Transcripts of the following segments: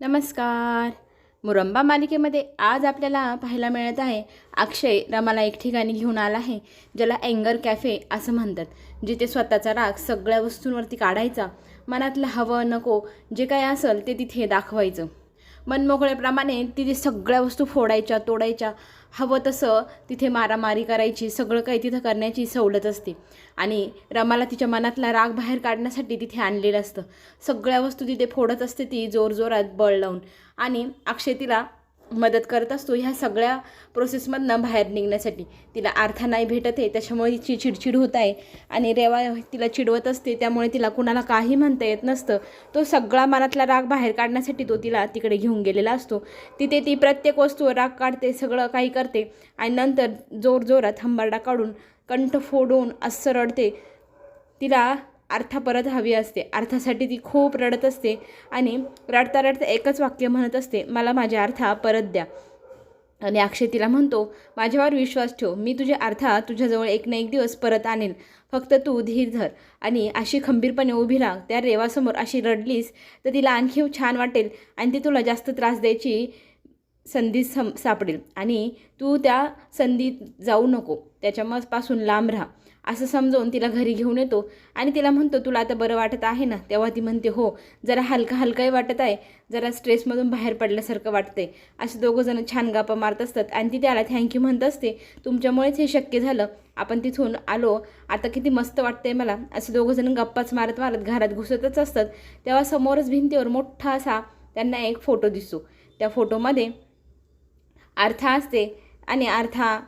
नमस्कार. मुरंबा मालिकेमध्ये आज आपल्याला पाहायला मिळत आहे अक्षय रमाला एक ठिकाणी घेऊन आला आहे ज्याला अँगर कॅफे असं म्हणतात जिथे स्वतःचा राग सगळ्या वस्तूंवरती काढायचा मनातलं हवं नको जे काय असेल ते तिथे दाखवायचं. मनमोकळ्याप्रमाणे तिथे सगळ्या वस्तू फोडायच्या तोडायच्या हवं तसं तिथे मारामारी करायची सगळं काही तिथं करण्याची सवलत असते. आणि रमाला तिच्या मनातला राग बाहेर काढण्यासाठी तिथे आणलेलं असतं. सगळ्या वस्तू तिथे फोडत असते ती जोरजोरात बळ लावून. आणि अक्षय तिला मदत करत असतो ह्या सगळ्या प्रोसेसमधनं बाहेर निघण्यासाठी. तिला अर्थ नाही भेटत आहे त्याच्यामुळे तिची चिडचिड होत आहे आणि रेवा तिला चिडवत असते त्यामुळे तिला कुणाला काही म्हणता येत नसतं. तो सगळा मनातला राग बाहेर काढण्यासाठी तो तिला तिकडे घेऊन गेलेला असतो. तिथे ती प्रत्येक वस्तू राग काढते सगळं काही करते आणि नंतर जोरजोरात हंबरडा काढून कंठ फोडून असं रडते. तिला अर्था परत हवी असते. अर्थासाठी ती खूप रडत असते आणि रडता रडता एकच वाक्य म्हणत असते मला माझ्या अर्था परत द्या. आणि अक्षय तिला म्हणतो माझ्यावर विश्वास ठेव मी तुझे अर्था तुझ्याजवळ एक ना एक दिवस परत आणेन. फक्त तू धीर धर. आणि अशी खंबीरपणे उभी राह. त्या रेवासमोर अशी रडलीस तर तिला आणखी छान वाटेल आणि ती तुला जास्त त्रास द्यायची संधी सम सापडेल. आणि तू त्या संधीत जाऊ नको. त्याच्यापासून लांब राहा. असं समजावून तिला घरी घेऊन येतो. आणि तिला म्हणतो तुला आता बरं वाटत आहे ना? तेव्हा ती म्हणते हो जरा हलका हलकाही वाटत आहे. जरा स्ट्रेसमधून बाहेर पडल्यासारखं वाटतंय. असे दोघंजणं छान गप्पा मारत असतात. आणि ती त्याला थँक्यू म्हणत असते. तुमच्यामुळेच हे शक्य झालं. आपण तिथून आलो. आता किती मस्त वाटतंय मला. असे दोघंजणं गप्पाच मारत मारत घरात घुसतच असतात. तेव्हा समोरच भिंतीवर मोठा असा त्यांना एक फोटो दिसतो. त्या फोटोमध्ये अर्था असते. आणि अर्था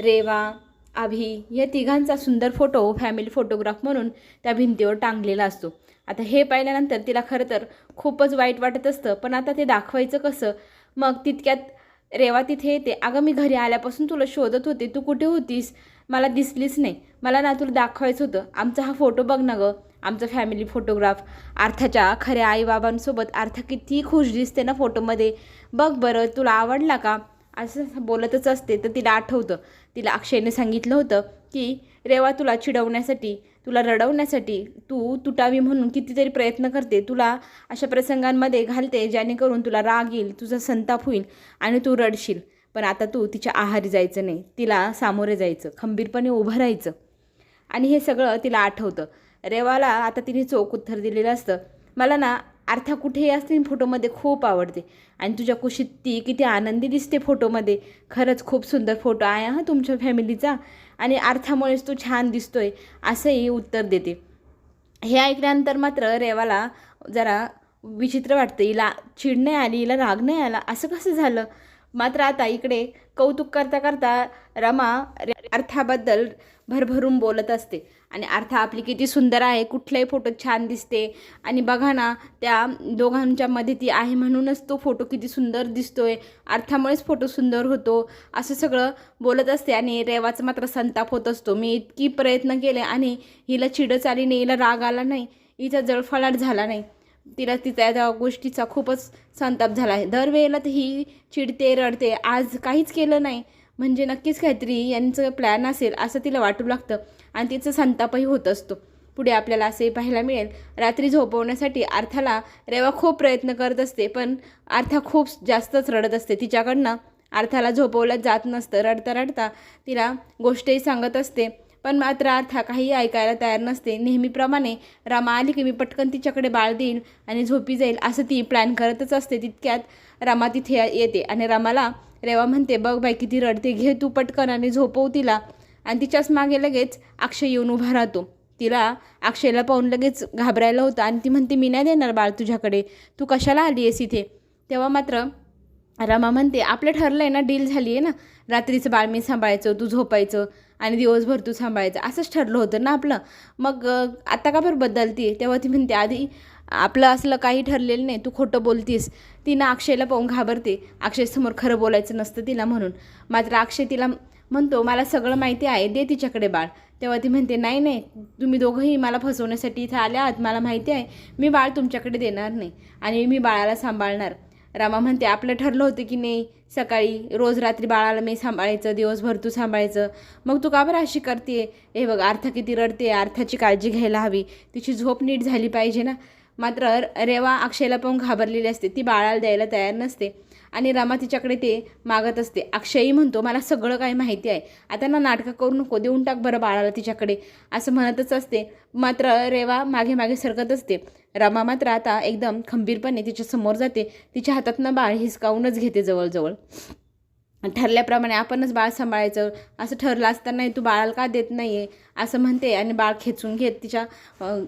रेवा आभी या तिघांचा सुंदर फोटो फॅमिली फोटोग्राफ म्हणून त्या भिंतीवर टांगलेला असतो. आता हे पाहिल्यानंतर तिला खरं तर खूपच वाईट वाटत असतं पण आता ते दाखवायचं कसं? मग तितक्यात रेवा तिथे येते. अगं मी घरी आल्यापासून तुला शोधत होते. तू कुठे होतीस? मला दिसलीच नाही. मला ना तुला दाखवायचं होतं. आमचा हा फोटो बघ ना गं. आमचा फॅमिली फोटोग्राफ अर्थाच्या खऱ्या आईबाबांसोबत अर्थ किती खुश दिसते ना फोटोमध्ये बघ बरं तुला आवडला का? असं बोलतच असते तर तिला आठवतं. तिला अक्षयने सांगितलं होतं की रेवा तुला चिडवण्यासाठी तुला रडवण्यासाठी तू तुटावी म्हणून कितीतरी प्रयत्न करते. तुला अशा प्रसंगांमध्ये घालते जेणेकरून तुला राग येईल तुझा संताप होईल आणि तू रडशील. पण आता तू तिच्या आहारी जायचं नाही. तिला सामोरे जायचं खंबीरपणे उभं राहायचं. आणि हे सगळं तिला आठवतं. रेवाला आता तिने चोख उत्तर दिलेलं असतं. मला ना अर्थात कुठेही असते फोटोमध्ये खूप आवडते. आणि तुझ्या कुशीत ती किती आनंदी दिसते फोटोमध्ये. खरंच खूप सुंदर फोटो आहे हा तुमच्या फॅमिलीचा. आणि अर्थामुळेच तू छान दिसतोय असंही उत्तर देते. हे ऐकल्यानंतर मात्र रेवाला जरा विचित्र वाटतं. हिला चिड नाही आली हिला राग नाही आला. असं कसं झालं? मात्र आता इकडे कौतुक करता करता रमा अर्थाबद्दल भरभरून बोलत असते. आणि अर्थ आपली किती सुंदर आहे कुठलाही फोटो छान दिसते. आणि बघा ना त्या दोघांच्या मध्ये ती आहे म्हणूनच तो फोटो किती सुंदर दिसतोय. अर्थामुळेच फोटो सुंदर होतो. असं सगळं बोलत असते आणि रेवाचा मात्र संताप होत असतो. मी इतकी प्रयत्न केले आणि हिला चिडच आली नाही हिला राग आला नाही. हिचा जळफळाट झाला नाही. तिला तिच्या त्या गोष्टीचा खूपच संताप झाला आहे. दरवेळेला तर ही चिडते रडते. आज काहीच केलं नाही. म्हणजे नक्कीच काहीतरी यांचं प्लॅन असेल असं तिला वाटू लागतं. आणि तिचं संतापही होत असतो. पुढे आपल्याला असे पाहायला मिळेल. रात्री झोपवण्यासाठी अर्थाला रेवा खूप प्रयत्न करत असते पण अर्था खूप जास्तच रडत असते. तिच्याकडनं अर्थाला झोपवलं जात नसतं. रडता रडता तिला गोष्टही सांगत असते. पण मात्र आर्था काही ऐकायला तयार नसते. नेहमीप्रमाणे रमा आली की मी पटकन तिच्याकडे बाळ देईल आणि झोपी जाईल असं ती प्लॅन करतच असते. तितक्यात रमा तिथे येते आणि रमाला रेवा म्हणते बघ बाई किती रडते घे तू पटकन आणि झोपव तिला. आणि तिच्याच मागे लगेच अक्षय येऊन उभा राहतो. तिला अक्षयला पाहून लगेच घाबरायला होतं आणि ती म्हणते मी नाही देणार बाळ तुझ्याकडे. तू कशाला आली आहेस इथे? तेव्हा मात्र रमा म्हणते आपलं ठरलं आहे ना डील झाली आहे ना. रात्रीचं बाळ मी सांभाळायचं तू झोपायचं आणि दिवसभर तू सांभाळायचं असंच ठरलं होतं ना आपलं. मग आता का बरं बदलते? तेव्हा ती म्हणते आधी आपलं असलं काही ठरलेलं नाही तू खोटं बोलतीस. तिनं अक्षयला पाहून घाबरते. अक्षयसमोर खरं बोलायचं नसतं तिला म्हणून. मात्र अक्षय तिला म्हणतो मला सगळं माहिती आहे दे तिच्याकडे बाळ. तेव्हा ती म्हणते नाही नाही तुम्ही दोघंही मला फसवण्यासाठी इथं आल्या आहात मला माहिती आहे मी बाळ तुमच्याकडे देणार नाही आणि मी बाळाला सांभाळणार. रामा म्हणते आपलं ठरलं होतं की नाही सकाळी रोज रात्री बाळाला मी सांभाळायचं दिवसभर तू सांभाळायचं. मग तू का बरं अशी करते हे बघ अर्थ किती रडते अर्थाची काळजी घ्यायला हवी. तिची झोप नीट झाली पाहिजे ना. मात्र रेवा अक्षयला पाहून घाबरलेली असते. ती बाळाला द्यायला तयार नसते. आणि रमा तिच्याकडे ते मागत असते. अक्षयही म्हणतो मला सगळं काही माहिती आहे. आता ना नाटकं करू नको देऊन टाक बरं बाळाला तिच्याकडे. असं म्हणतच असते. मात्र रेवा मागे मागे सरकत असते. रमा मात्र आता एकदम खंबीरपणे तिच्या समोर जाते. तिच्या हातातनं बाळ हिसकावूनच घेते जवळजवळ. ठरल्याप्रमाणे आपणच बाळ सांभाळायचं. असं ठरलं असतानाही तू बाळाला का देत नाही आहे असं म्हणते आणि बाळ खेचून घेत तिच्या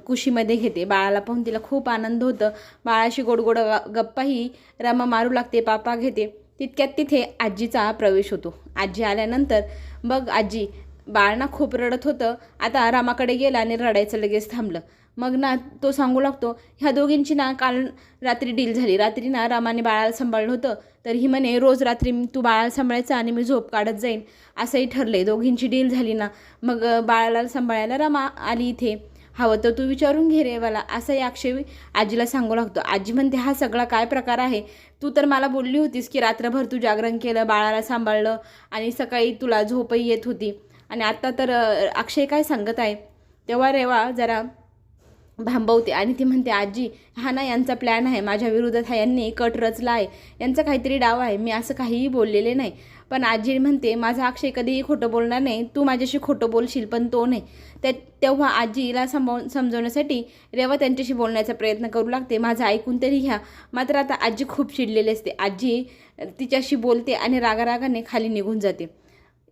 कुशीमध्ये घेते. बाळाला पाहून तिला खूप आनंद होतं. बाळाशी गोडगोड ग- गप्पाही रमा मारू लागते पापा घेते. तितक्यात तिथे आजीचा प्रवेश होतो. आजी आल्यानंतर बघ आजी बाळ ना खूप रडत होतं. आता रामाकडे गेला आणि रडायचं लगेच थांबलं. मग ना तो सांगू लागतो ह्या दोघींची ना काल रात्री डील झाली. रात्री ना रामाने बाळाला सांभाळलं होतं. तर ही म्हणे रोज रात्री तू बाळाला सांभाळायचं आणि मी झोप काढत जाईन. असंही ठरलंय. दोघींची डील झाली ना मग बाळाला सांभाळायला रामा आली इथे. हवं तर तू विचारून घे रे मला असंही अक्षय आजीला सांगू लागतो. आजी म्हणते हा सगळा काय प्रकार आहे? तू तर मला बोलली होतीस की रात्रभर तू जागरण केलं बाळाला सांभाळलं आणि सकाळी तुला झोपही येत होती. आणि आत्ता तर अक्षय काय सांगत आहे? तेव्हा रेवा जरा भांबवते. आणि ती म्हणते आजी हा ना यांचा प्लॅन आहे. माझ्या विरोधात हा यांनी कट रचला आहे. यांचा काहीतरी डाव आहे. मी असं काहीही बोललेले नाही. पण आजी म्हणते माझा अक्षय कधीही खोटं बोलणार नाही. तू माझ्याशी खोटं बोलशील पण तो नाही. त्या तेव्हा आजीला समव समजवण्यासाठी रेवा त्यांच्याशी बोलण्याचा प्रयत्न करू लागते. माझं ऐकून तरी घ्या. मात्र आता आजी खूप चिडलेली असते. आजी तिच्याशी बोलते आणि रागारागाने खाली निघून जाते.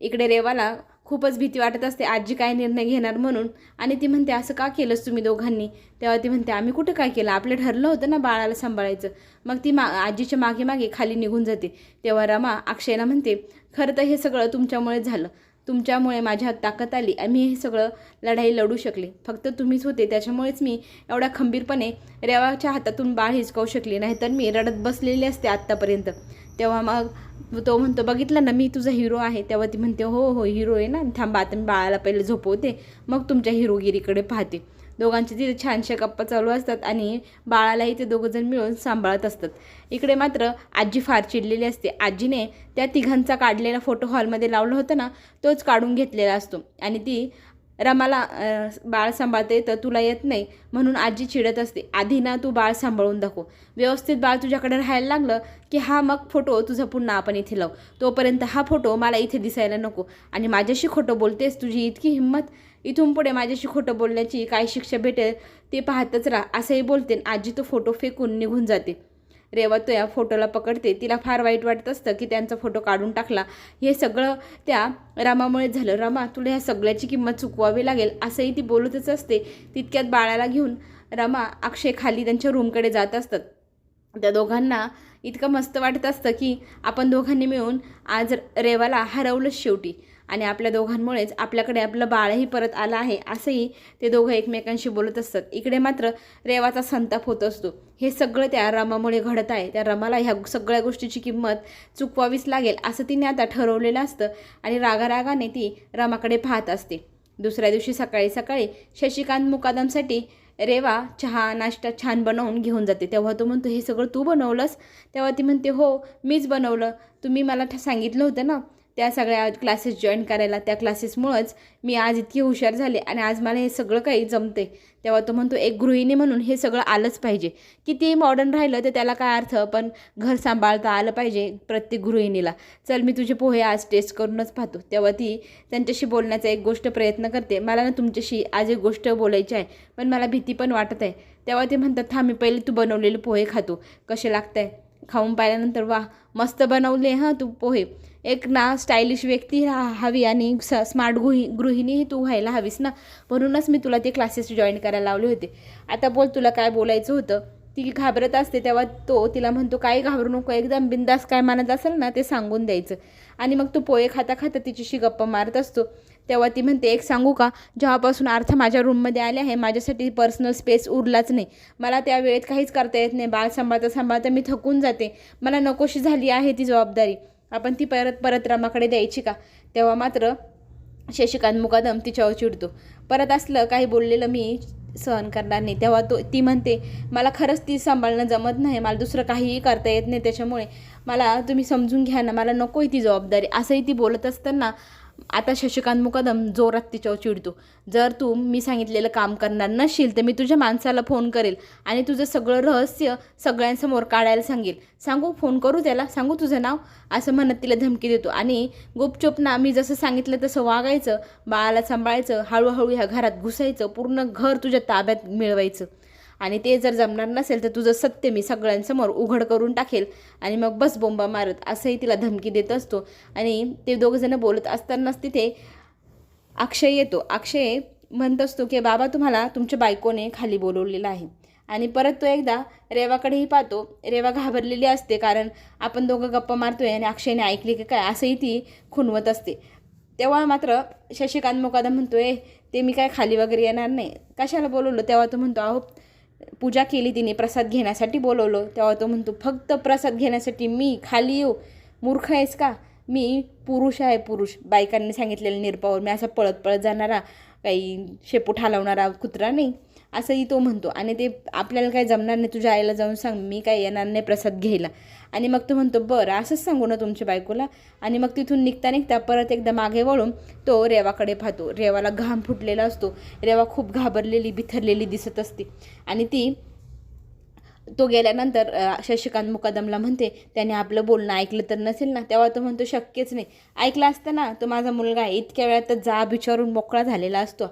इकडे रेवाला खूपच भीती वाटत असते. आजी काय निर्णय घेणार म्हणून? आणि ती म्हणते असं का केलंस तुम्ही दोघांनी? तेव्हा ती म्हणते आम्ही कुठं काय केलं? आपलं ठरलं होतं ना बाळाला सांभाळायचं. मग ती मा आजीच्या मागे मागे खाली निघून जाते. तेव्हा रमा अक्षयला म्हणते खरं तर हे सगळं तुमच्यामुळे झालं. तुमच्यामुळे माझ्या हात ताकद आली. आणि मी हे सगळं लढाई लढू शकले. फक्त तुम्हीच होते त्याच्यामुळेच मी एवढ्या खंबीरपणे रेवाच्या हातातून बाळ हिचकावू शकले. नाहीतर मी रडत बसलेली असते आत्तापर्यंत. तेव्हा मग तो म्हणतो बघितलं ना मी तुझा हिरो आहे. तेव्हा ती म्हणते हो हो हिरो आहे ना. थांबा आता मी बाळाला पहिले झोपवते. मग तुमच्या हिरोगिरीकडे पाहते. दोघांचे तिथे छानशा गप्पा चालू असतात आणि बाळालाही ते दोघंजण मिळून सांभाळत असतात. इकडे मात्र आजी फार चिडलेली असते. आजीने त्या तिघांचा काढलेला फोटो हॉलमध्ये लावला होता ना तोच काढून घेतलेला असतो. आणि ती रमाला बाळ सांभाळते तर तुला येत नाही म्हणून आजी चिडत असते. आधी ना तू बाळ सांभाळून दाखव. व्यवस्थित बाळ तुझ्याकडे राहायला लागलं की हा मग फोटो तुझा पुन्हा आपण इथे लावू. तोपर्यंत हा फोटो मला इथे दिसायला नको. आणि माझ्याशी खोटं बोलतेस तुझी इतकी हिंमत इथून पुढे माझ्याशी खोटं बोलण्याची काय शिक्षा भेटेल ते पाहतच राहा. असंही बोलते आणि आजी तो फोटो फेकून निघून जाते. रेवा तो या फोटोला पकडते. तिला फार वाईट वाटत असतं की त्यांचा फोटो काढून टाकला. हे सगळं त्या रामामुळे झालं. रामा तुला ह्या सगळ्याची किंमत चुकवावी लागेल असंही ती बोलतच असते. तितक्यात बाळाला घेऊन रमा अक्षय खाली त्यांच्या रूमकडे जात असतात. त्या दोघांना इतकं मस्त वाटत असतं की आपण दोघांनी मिळून आज रेवाला हरवलंच शेवटी. आणि आपल्या दोघांमुळेच आपल्याकडे आपलं बाळही परत आलं आहे असंही ते दोघं एकमेकांशी बोलत असतात. इकडे मात्र रेवाचा संताप होत असतो. हे सगळं त्या रमामुळे घडत आहे. त्या रमाला ह्या सगळ्या गोष्टीची किंमत चुकवावीच लागेल असं तिने आता ठरवलेलं असतं आणि रागारागाने ती रमाकडे पाहत असते. दुसऱ्या दिवशी सकाळी सकाळी शशिकांत मुकादमसाठी रेवा चहा नाश्ता छान बनवून घेऊन जाते. तेव्हा तो म्हणतो हे सगळं तू बनवलंस? तेव्हा ती म्हणते हो मीच बनवलं. तुम्ही मला ठ- सांगितलं होतं ना त्या सगळ्या क्लासेस जॉईन करायला. त्या क्लासेसमुळंच मी आज इतकी हुशार झाले आणि आज मला हे सगळं काही जमते तेव्हा तो म्हणतो एक गृहिणी म्हणून हे सगळं आलंच पाहिजे. किती मॉडर्न राहिलं तर त्याला काय अर्थ? पण घर सांभाळता आलं पाहिजे प्रत्येक गृहिणीला. चल मी तुझे पोहे आज टेस्ट करूनच पाहतो. तेव्हा ती त्यांच्याशी बोलण्याचा एक गोष्ट प्रयत्न करते. मला ना तुमच्याशी आज एक गोष्ट बोलायची आहे पण मला भीती पण वाटत आहे. तेव्हा ते म्हणतात थांब मी पहिले तू बनवलेले पोहे खातो. कसे लागत आहे खाऊन पाहिल्यानंतर वा मस्त बनवले हां तू पोहे. एक ना स्टायलिश व्यक्ती हवी आणि स स्मार्ट गृहि गृहिणीही तू व्हायला हवीस ना. म्हणूनच मी तुला ते क्लासेस जॉईन करायला लावले होते. आता बोल तुला काय बोलायचं होतं. ती घाबरत असते तेव्हा तो तिला म्हणतो काय घाबरू नको एकदम बिंदास काय मानत असेल ना ते सांगून द्यायचं. आणि मग तो पोहे खाता खाता तिच्याशी गप्पा मारत असतो. तेव्हा ती म्हणते एक सांगू का? जेव्हापासून अर्थ माझ्या रूममध्ये आले आहे माझ्यासाठी पर्सनल स्पेस उरलाच नाही. मला त्या वेळेत काहीच करता येत नाही. बाळ सांभाळता सांभाळता मी थकून जाते. मला नकोशी झाली आहे ती जबाबदारी. आपण ती परत परत रमाकडे द्यायची का? तेव्हा मात्र शशिकांत मुकादम तिच्यावर चिडतो. परत असलं काही बोललेलं मी सहन करणार नाही. तेव्हा तो ती म्हणते मला खरंच ती सांभाळणं जमत नाही. मला दुसरं काहीही करता येत नाही. त्याच्यामुळे मला तुम्ही समजून घ्या ना. मला नको आहे ती जबाबदारी. असंही ती बोलत असताना आता शशिकांत मुकदम जोरात तिच्यावर चिडतो. जर तू मी सांगितलेलं काम करणार नसशील तर मी तुझ्या माणसाला फोन करेल आणि तुझं सगळं रहस्य सगळ्यांसमोर काढायला सांगेल. सांगू फोन करू त्याला? सांगू तुझं नाव? असं म्हणत तिला धमकी देतो. आणि गुपचूप ना मी जसं सांगितलं तसं वागायचं बाळाला सांभाळायचं हळूहळू ह्या घरात घुसायचं पूर्ण घर तुझ्या ताब्यात मिळवायचं. आणि ते जर जमणार नसेल तर तुझं सत्य मी सगळ्यांसमोर उघड करून टाकेल. आणि मग बस बोंबा मारत असंही तिला धमकी देत असतो. आणि ते दोघंजणं बोलत असतानाच तिथे अक्षय येतो. अक्षय म्हणत असतो की बाबा तुम्हाला तुमच्या बायकोने खाली बोलवलेलं आहे. आणि परत तो एकदा रेवाकडेही पाहतो. रेवा घाबरलेली असते कारण आपण दोघं गप्पा मारतोय आणि अक्षयने ऐकली की काय असंही ती खुणवत असते. तेव्हा मात्र शशिकांत मुकादम म्हणतोय ते मी काय खाली वगैरे येणार नाही. कशाला बोलवलं? तेव्हा तो म्हणतो अहो पूजा केली तिने प्रसाद घेण्यासाठी बोलवलं. तेव्हा तो म्हणतो फक्त प्रसाद घेण्यासाठी मी खाली येऊ? मूर्ख आहेस का? मी पुरुष आहे पुरुष. बायकांनी सांगितलेलं निरपावर. मी असा पळत पळत जाणारा काही शेपूट हलवणारा कुत्रा नाही. असंही तो म्हणतो. आणि ते आपल्याला काय जमणार नाही तुझ्या आईला जाऊन सांग मी काय येणार नाही प्रसाद घ्यायला. आणि मग तो म्हणतो बरं असंच सांगू ना तुमच्या बायकोला. आणि मग तिथून निघता निघता परत एकदा मागे वळून तो रेवाकडे पाहतो. रेवाला घाम फुटलेला असतो. रेवा खूप घाबरलेली बिथरलेली दिसत असते. आणि ती तो गेल्यानंतर शशिकांत मुकादमला म्हणते त्याने आपलं बोलणं ऐकलं तर नसेल ना? तेव्हा तो म्हणतो शक्यच नाही. ऐकलं असतं ना तो माझा मुलगा आहे इतक्या वेळात तर जा विचारून मोकळा झालेला असतो.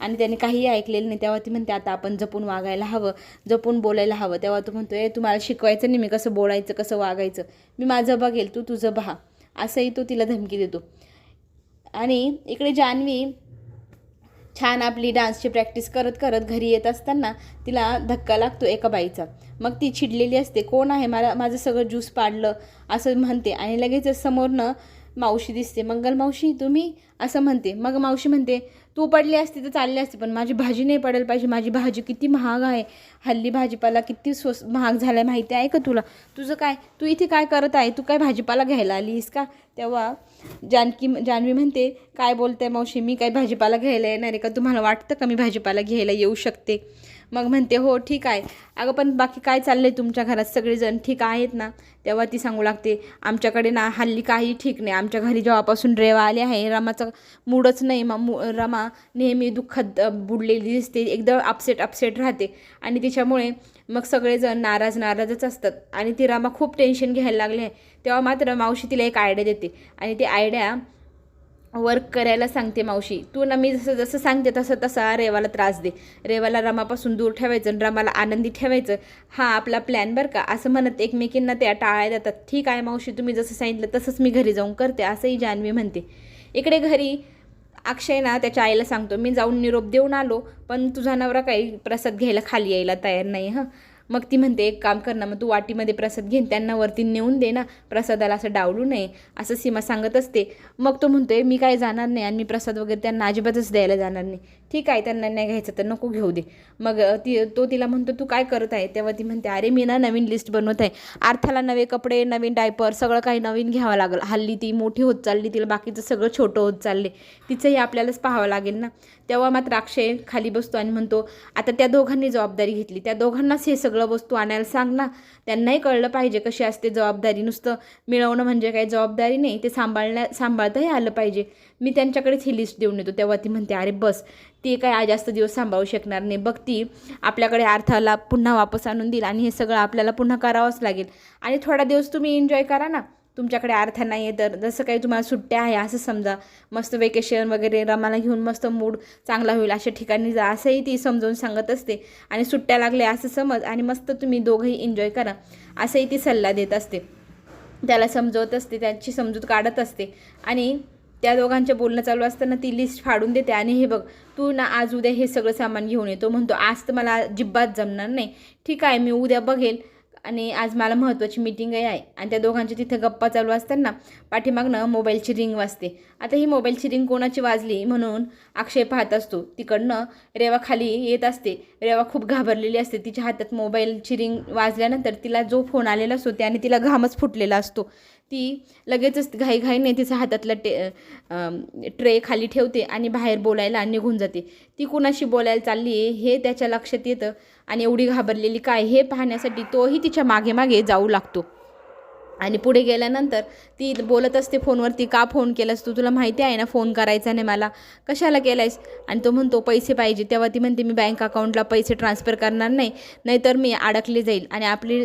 आणि त्याने काहीही ऐकलेलं नाही. तेव्हा ती म्हणते आता आपण जपून वागायला हवं जपून बोलायला हवं. तेव्हा तो म्हणतो ए तुम्हाला शिकवायचं नाही मी कसं बोलायचं कसं वागायचं? मी माझं बघेल तू तुझं पहा असंही तो तिला धमकी देतो. आणि इकडे जान्हवी छान आपली डान्सची प्रॅक्टिस करत करत घरी येत असताना तिला धक्का लागतो एका बाईचा. मग ती चिडलेली असते कोण आहे? मला माझं सगळं ज्यूस पाडलं असं म्हणते. आणि लगेचच समोरनं मावशी दिसते. मंगल मावशी तुम्ही? असं म्हणते. मग मावशी म्हणते तू पडली असती तर चालली असते पण माझी भाजी नाही पडायला पाहिजे. माझी भाजी किती महाग आहे. हल्ली भाजीपाला किती स्वस्त महाग झाला आहे माहिती आहे का तुला? तुझं काय? तू इथे काय करत आहे? तू काय भाजीपाला घ्यायला आलीस का? तेव्हा जानकी जान्हवी म्हणते काय बोलते मावशी? मी काय भाजीपाला घ्यायला येणार आहे का? तुम्हाला वाटतं का मी भाजीपाला घ्यायला येऊ शकते? मग म्हणते हो ठीक आहे. अगं पण बाकी काय चाललं आहे तुमच्या घरात? सगळेजण ठीक आहेत ना? तेव्हा ती सांगू लागते आमच्याकडे ना हल्ली काही ठीक नाही. आमच्या घरी जेव्हापासून रेवा आले आहे रमाचा मूडच नाही. मग मू रमा नेहमी दुःखात बुडलेली दिसते. एकदम अपसेट अपसेट राहते. आणि तिच्यामुळे मग सगळेजण नाराज नाराजच असतात. आणि ती रमा खूप टेन्शन घ्यायला लागले आहे. तेव्हा मात्र मावशी तिला एक आयडिया देते. आणि ती आयडिया वर्क करायला सांगते मावशी. तू ना मी जसं जसं सांगते तसं तसा रेवाला त्रास दे. रेवाला रमापासून दूर ठेवायचं आणि रमाला आनंदी ठेवायचं. हा आपला प्लॅन बरं का. असं म्हणत एकमेकींना त्या टाळ्या देतात. ठीक आहे मावशी तुम्ही जसं सांगितलं तसंच मी घरी जाऊन करते असंही जान्हवी म्हणते. इकडे घरी अक्षय ना त्याच्या आईला सांगतो मी जाऊन निरोप देऊन आलो पण तुझा नवरा काही प्रसाद घ्यायला खाली यायला तयार नाही हां. मग ती म्हणते एक काम कर ना मग तू वाटीमध्ये प्रसाद घेईन त्यांना वरती नेऊन दे ना प्रसादाला असं डावलू नये असं सीमा सांगत असते. मग तो म्हणतोय मी काय जाणार नाही आणि मी प्रसाद वगैरे त्यांना अजिबातच द्यायला जाणार नाही. ठीक आहे त्यांना नाही घ्यायचं तर नको घेऊ दे. मग ती तो तिला म्हणतो तू काय करत आहे? तेव्हा ती म्हणते अरे मी ना नवीन लिस्ट बनवत आहे. अर्थाला नवे कपडे नवीन डायपर सगळं काही नवीन घ्यावं लागलं. हल्ली ती मोठी होत चालली तिला बाकीचं सगळं छोटं होत चालले. तिचंही आपल्यालाच पाहावं लागेल ना. तेव्हा मात्र अक्षय खाली बसतो आणि म्हणतो आता त्या दोघांनी जबाबदारी घेतली. त्या दोघांनाच हे सगळं वस्तू आणायला सांग ना. त्यांनाही कळलं पाहिजे कशी असते जबाबदारी. नुसतं मिळवणं म्हणजे काही जबाबदारी नाही ते सांभाळण्या सांभाळताही आलं पाहिजे. मी त्यांच्याकडेच ही लिस्ट देऊन येतो. तेव्हा ती म्हणते अरे बस ती काय आज जास्त दिवस सांभाळू शकणार नाही. बघ ती आपल्याकडे अर्थाला पुन्हा वापस आणून देईल आणि हे सगळं आपल्याला पुन्हा करावंच लागेल. आणि थोडा दिवस तुम्ही एन्जॉय करा ना. तुमच्याकडे अर्थ नाही आहे तर जसं काही तुम्हाला सुट्ट्या आहे असं समजा. मस्त वेकेशन वगैरे रमाला घेऊन मस्त मूड चांगला होईल अशा ठिकाणी जा असंही ती समजावून सांगत असते. आणि सुट्ट्या लागल्या असं समज आणि मस्त तुम्ही दोघंही एन्जॉय करा. असंही ती सल्ला देत असते. त्याला समजवत असते त्याची समजूत काढत असते. आणि त्या दोघांचे बोलणं चालू असताना ती लिस्ट फाडून देते आणि हे बघ तू ना आज उद्या हे सगळं सामान घेऊन येतो म्हणतो आज तर मला जिब्बात जमणार नाही. ठीक आहे मी उद्या बघेल आणि आज मला महत्त्वाची मीटिंगही आहे. आणि त्या दोघांच्या तिथे गप्पा चालू असताना पाठीमागनं मोबाईलची रिंग वाजते. आता ही मोबाईलची रिंग कोणाची वाजली? म्हणून अक्षय पाहत असतो. तिकडनं रेवा खाली येत असते. रेवा खूप घाबरलेली असते. तिच्या हातात मोबाईलची रिंग वाजल्यानंतर तिला जो फोन आलेला असतो त्याने तिला घामच फुटलेला असतो. ती लगेचच घाईघाईने तिचा हातातला टे ट्रे खाली ठेवते आणि बाहेर बोलायला निघून जाते. ती कुणाशी बोलायला चालली आहे हे त्याच्या लक्षात येतं आणि एवढी घाबरलेली काय हे पाहण्यासाठी तोही तिच्यामागे मागे जाऊ लागतो. आणि पुढे गेल्यानंतर ती बोलत असते फोनवरती का फोन केलास तू? तुला माहिती आहे ना फोन करायचा नाही मला. कशाला केलायस? आणि तो म्हणतो पैसे पाहिजे. तेव्हा ती म्हणते मी बँक अकाउंटला पैसे ट्रान्सफर करणार नाही नाहीतर मी अडकले जाईल आणि आपली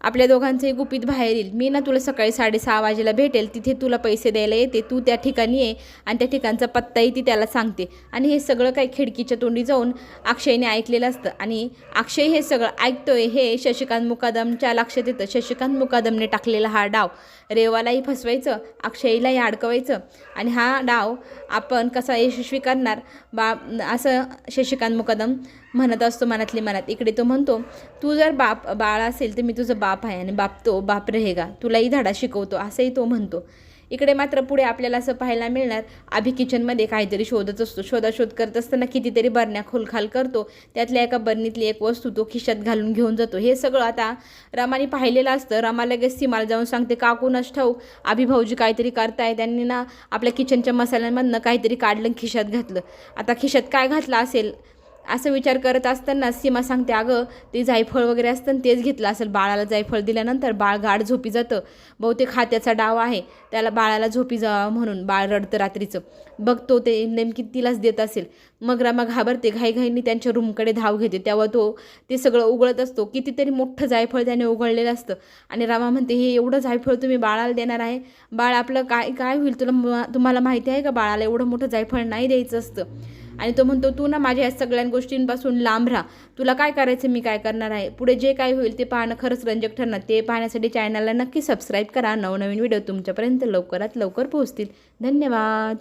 आपल्या दोघांचंही गुपित बाहेर येईल. मी ना तुला सकाळी साडेसहा वाजेला भेटेल. तिथे तुला पैसे द्यायला येते. तू त्या ठिकाणी ये आणि त्या ठिकाणचा पत्ताही ती त्याला सांगते. आणि हे सगळं काही खिडकीच्या तोंडी जाऊन अक्षयने ऐकलेलं असतं. आणि अक्षय हे सगळं ऐकतोय हे शशिकांत मुकादमच्या लक्षात येतं. शशिकांत मुकादमने टाकलेला हा डाव. रेवालाही फसवायचं अक्षयलाही अडकवायचं. आणि हा डाव आपण कसा यशस्वी करणार? बा असं शशिकांत मुकदम म्हणत असतो मनातली मनात. इकडे तो म्हणतो तू जर बाप बाळ असेल तर मी तुझं बाप आहे आणि बाप तो बाप रहेगा. तुलाही धडा शिकवतो असंही तो म्हणतो. इकडे मात्र पुढे आपल्याला असं पाहायला मिळणार. अभि किचनमध्ये काहीतरी शोधत असतो. शोधाशोध करत असताना कितीतरी बरण्या खोलखाल करतो. त्यातल्या एका बरणीतली एक वस्तू तो खिशात घालून घेऊन जातो. हे सगळं आता रमाने पाहिलेलं असतं. रमा लगेच सीमाला जाऊन सांगते काकूनच ठाऊक आभी भाऊजी काहीतरी करताय. त्यांनी ना आपल्या किचनच्या मसाल्यांमधनं काहीतरी काढलं खिशात घातलं. आता खिशात काय घातलं असेल? असं विचार करत असताना सीमा सांगते अगं ते जायफळ वगैरे असतं तेच घेतलं असेल. बाळाला जायफळ दिल्यानंतर बाळ गाढ झोपी जातं. बहुतेक खात्याचा डाव आहे. त्याला बाळाला झोपी जावं म्हणून बाळ रडतं रात्रीचं. बघतो ते नेमकी तिलाच देत असेल. मग रमा घाबरते. घाईघाईंनी त्यांच्या रूमकडे धाव घेते. तेव्हा तो ते सगळं उघडत असतो. कितीतरी मोठं जायफळ त्याने उघडलेलं असतं. आणि रामा म्हणते हे एवढं जायफळ तुम्ही बाळाला देणार आहे? बाळ आपलं काय काय होईल तुला म- तुम्हाला माहिती आहे का? बाळाला एवढं मोठं जायफळ नाही द्यायचं असतं. आणि तो म्हणतो तू ना माझ्या या सगळ्या गोष्टींपासून लांब राहा. तुला काय करायचं मी काय करणार आहे? पुढे जे काय होईल ते पाहणं खरंच रंजक ठरणार. ते पाहण्यासाठी चॅनलला नक्की सबस्क्राईब करा. नवनवीन व्हिडिओ तुमच्यापर्यंत लवकरात लवकर पोहोचतील. धन्यवाद.